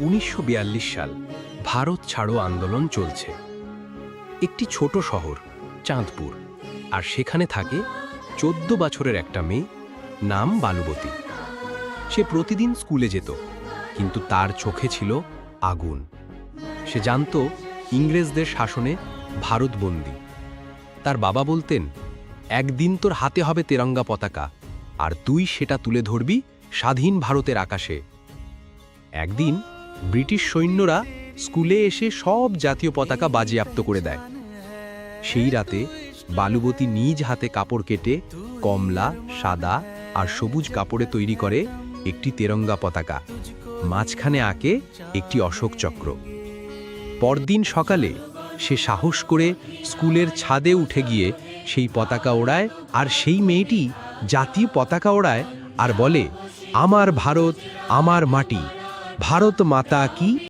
উনিশশো বিয়াল্লিশ সাল ভারত ছাড়ো আন্দোলন চলছে। একটি ছোট শহর, চাঁদপুর, আর সেখানে থাকে চোদ্দ বছরের একটা মেয়ে নাম বালুবতী। সে প্রতিদিন স্কুলে যেত, কিন্তু তার চোখে ছিল আগুন। সে জানত ইংরেজদের শাসনে ভারত বন্দী। তার বাবা বলতেন, একদিন তোর হাতে হবে তেরঙ্গা পতাকা, আর তুই সেটা তুলে ধরবি স্বাধীন ভারতের আকাশে। একদিন ব্রিটিশ সৈন্যরা স্কুলে এসে সব জাতীয় পতাকা বাজেয়াপ্ত করে দেয়। সেই রাতে বালুবতী নিজ হাতে কাপড় কেটে কমলা, সাদা আর সবুজ কাপড়ে তৈরি করে একটি তেরঙ্গা পতাকা, মাঝখানে আঁকে একটি অশোক চক্র। পরদিন সকালে সে সাহস করে স্কুলের ছাদে উঠে গিয়ে সেই পতাকা ওড়ায় আর সেই মেয়েটি জাতীয় পতাকা ওড়ায় আর বলে, আমার ভারত, আমার মাটি। ভারত মাতা কি?